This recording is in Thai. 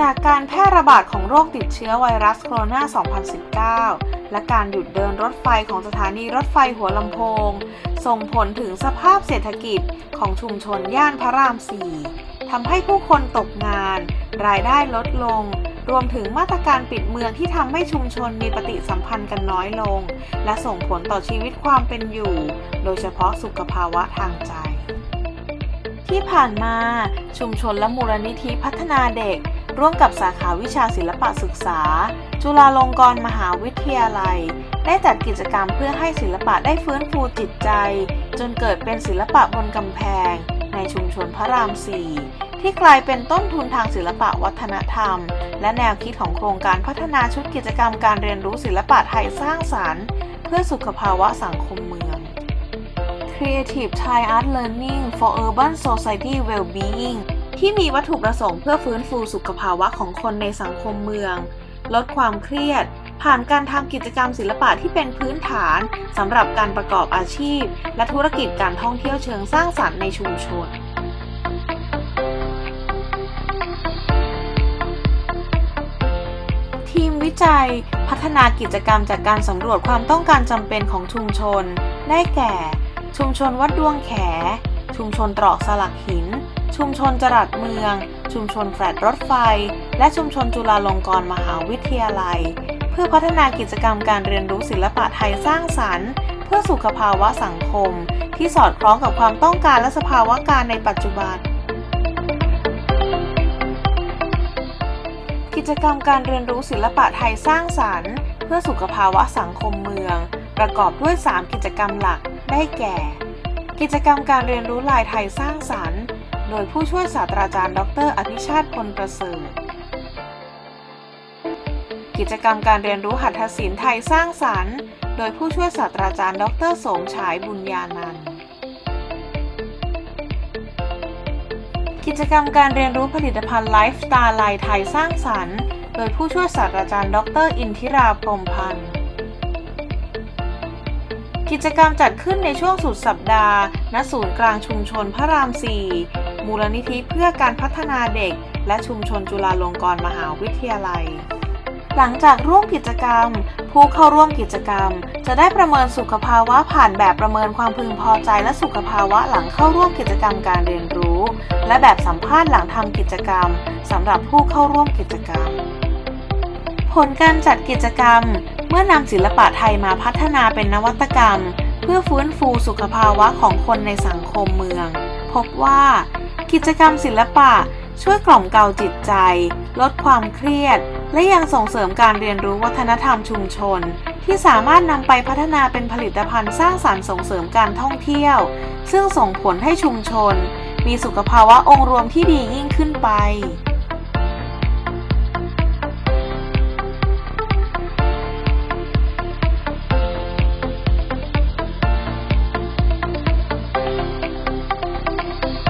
จากการแพร่ระบาดของโรคติดเชื้อไวรัสโคโรนา 2019 และการหยุดเดินรถไฟของสถานีรถไฟหัวลำโพง ส่งผลถึงสภาพเศรษฐกิจของชุมชนย่านพระราม 4 ทำให้ผู้คนตกงาน รายได้ลดลง รวมถึงมาตรการปิดเมืองที่ทำให้ชุมชนมีปฏิสัมพันธ์กันน้อยลง และส่งผลต่อชีวิตความเป็นอยู่ โดยเฉพาะสุขภาวะทางใจ ที่ผ่านมาชุมชนและมูลนิธิพัฒนาเด็ก ร่วมกับสาขาวิชาศิลปะศึกษา จุฬาลงกรณ์มหาวิทยาลัย ได้จัดกิจกรรมเพื่อให้ศิลปะได้ฟื้นฟูจิตใจ จนเกิดเป็นศิลปะบนกำแพง ในชุมชนพระราม4ที่กลายเป็นต้นทุนทางศิลปะวัฒนธรรม และแนวคิดของโครงการพัฒนาชุดกิจกรรมการเรียนรู้ศิลปะไทยสร้างสรรค์ เพื่อสุขภาวะสังคมเมือง Creative Thai Art Learning for Urban Society Well-being ที่มีวัตถุประสงค์เพื่อฟื้นฟูสุขภาวะของคนในสังคมเมือง ลดความเครียด ผ่านการทำกิจกรรมศิลปะที่เป็นพื้นฐานสำหรับการประกอบอาชีพ และธุรกิจการท่องเที่ยวเชิงสร้างสรรค์ในชุมชนทีมวิจัย พัฒนากิจกรรมจากการสำรวจความต้องการจำเป็นของชุมชน ได้แก่ ชุมชนวัดดวงแข ชุมชนตรอกสลักหิน ชุมชนจรัสเมือง ชุมชนแฟลตรถไฟ และชุมชนจุฬาลงกรณ์มหาวิทยาลัย เพื่อพัฒนากิจกรรมการเรียนรู้ศิลปะไทยสร้างสรรค์ เพื่อสุขภาวะสังคม ที่สอดคล้องกับความต้องการและสภาวะการในปัจจุบัน กิจกรรมการเรียนรู้ศิลปะไทยสร้างสรรค์ เพื่อสุขภาวะสังคมเมือง ประกอบด้วย 3 กิจกรรมหลักได้แก่ กิจกรรมการเรียนรู้ลายไทยสร้างสรรค์ โดยผู้ช่วยศาสตราจารย์ ดร อภิชาติพลประเสริฐ กิจกรรมการเรียนรู้หัตถศิลป์ไทยสร้างสรรค์ โดยผู้ช่วยศาสตราจารย์ ดรสมฉายบุญญานันท์กิจกรรมการเรียนรู้ผลิตภัณฑ์ไลฟ์สไตล์ลายไทยสร้างสรรค์ โดยผู้ช่วยศาสตราจารย์ ดร อินทิราพรมพันธ์ กิจกรรมจัดขึ้นในช่วงสุดสัปดาห์ ณ ศูนย์กลางชุมชนพระราม 4 มูลนิธิเพื่อการพัฒนาเด็ก และชุมชนจุฬาลงกรณ์มหาวิทยาลัย หลังจากร่วมกิจกรรม ผู้เข้าร่วมกิจกรรม จะได้ประเมินสุขภาวะผ่านแบบประเมินความพึงพอใจและสุขภาวะหลังเข้าร่วมกิจกรรมการเรียนรู้ และแบบสัมภาษณ์หลังทำกิจกรรมสำหรับผู้เข้าร่วมกิจกรรม ผลการจัดกิจกรรม เมื่อนำศิลปะไทยมาพัฒนาเป็นนวัตกรรม เพื่อฟื้นฟูสุขภาวะของคนในสังคมเมือง พบว่า กิจกรรมศิลปะ ช่วยกล่อมเกลาจิตใจ ลดความเครียด และยังส่งเสริมการเรียนรู้วัฒนธรรมชุมชน ที่สามารถนำไปพัฒนาเป็นผลิตภัณฑ์สร้างสรรค์ส่งเสริมการท่องเที่ยว ซึ่งส่งผลให้ชุมชน มีสุขภาวะองค์รวมที่ดียิ่งขึ้นไป